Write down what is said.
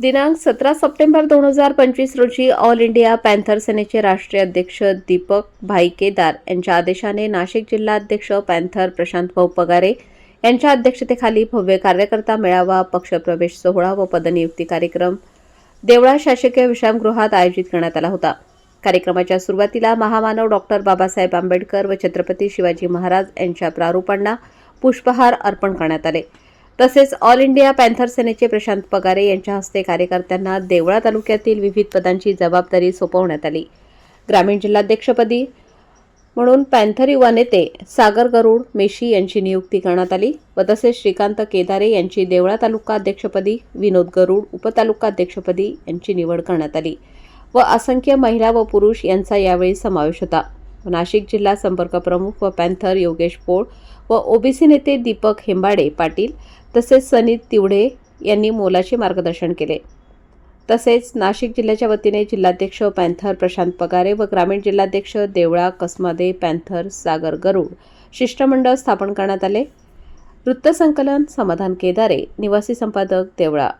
दिनांक सतरा सप्टेंबर दोन हजार पंचवीस रोजी ऑल इंडिया पॅन्थर सेनेचे राष्ट्रीय अध्यक्ष दीपक भाई केदार यांच्या आदेशाने नाशिक जिल्हा अध्यक्ष पॅन्थर प्रशांत भाऊ पगारे यांच्या अध्यक्षतेखाली भव्य कार्यकर्ता मेळावा पक्षप्रवेश सोहळा व पदनियुक्ती कार्यक्रम देवळा शासकीय विश्रामगृहात आयोजित करण्यात आला होता. कार्यक्रमाच्या सुरुवातीला महामानव डॉक्टर बाबासाहेब आंबेडकर व छत्रपती शिवाजी महाराज यांच्या प्रारूपांना पुष्पहार अर्पण करण्यात आले. तसेच ऑल इंडिया पॅन्थर सेनेचे प्रशांत पगारे यांच्या हस्ते कार्यकर्त्यांना देवळा तालुक्यातील विविध पदांची जबाबदारी सोपवण्यात आली. ग्रामीण जिल्हाध्यक्षपदी म्हणून पॅन्थर युवा नेते सागर गरुड मेशी यांची नियुक्ती करण्यात आली व तसेच श्रीकांत केदारे यांची देवळा तालुका अध्यक्षपदी विनोद गरुड उपतालुका अध्यक्षपदी यांची निवड करण्यात आली व असंख्य महिला व पुरुष यांचा यावेळी समावेश होता. नाशिक जिल्हा संपर्क प्रमुख व पॅन्थर योगेश पोळ व ओबीसी नेते दीपक हेंबाडे पाटील तसेच सनी तिवडे यांनी मोलाचे मार्गदर्शन केले. तसेच नाशिक जिल्ह्याच्या वतीने जिल्हाध्यक्ष पॅन्थर प्रशांत पगारे व ग्रामीण जिल्हाध्यक्ष देवळा कसमादे पॅन्थर सागर गरुड शिष्टमंडळ स्थापन करण्यात आले. वृत्तसंकलन समाधान केदारे निवासी संपादक देवळा